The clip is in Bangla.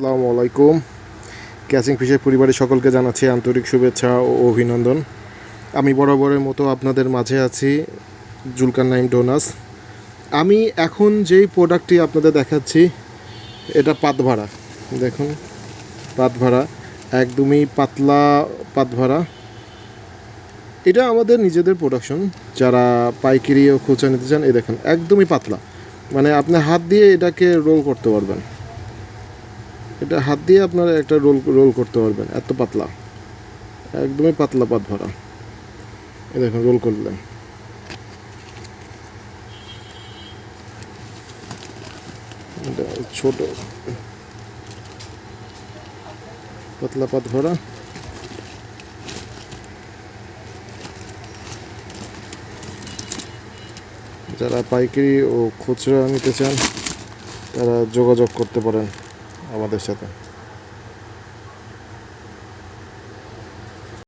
আসসালামু আলাইকুম। ক্যাচিং ফিশের পরিবারের সকলকে জানাচ্ছি আন্তরিক শুভেচ্ছা ও অভিনন্দন। আমি বরাবরের মতো আপনাদের মাঝে আছি, জুলকান নাইম ডোনাস। আমি এখন যেই প্রোডাক্টটি আপনাদের দেখাচ্ছি, এটা পাতভাড়া। দেখুন, পাতভাড়া, একদমই পাতলা পাতভাড়া। এটা আমাদের নিজেদের প্রোডাকশন। যারা পাইকারি ও খুচরা নিতে চান, এই দেখেন, একদমই পাতলা। মানে আপনি হাত দিয়ে এটাকে রোল করতে পারবেন। এটা হাত দিয়ে আপনারা একটা রোল রোল করতে পারবেন, এত পাতলা। একদমই পাতলা পাত ভরা। এই দেখুন, রোল করলেন। এটা ছোট। পাতলা পাত ভরা। যারা পাইকারি ও খুচরা নিতে চান, তারা যোগাযোগ করতে পারেন। আমাদের সাথে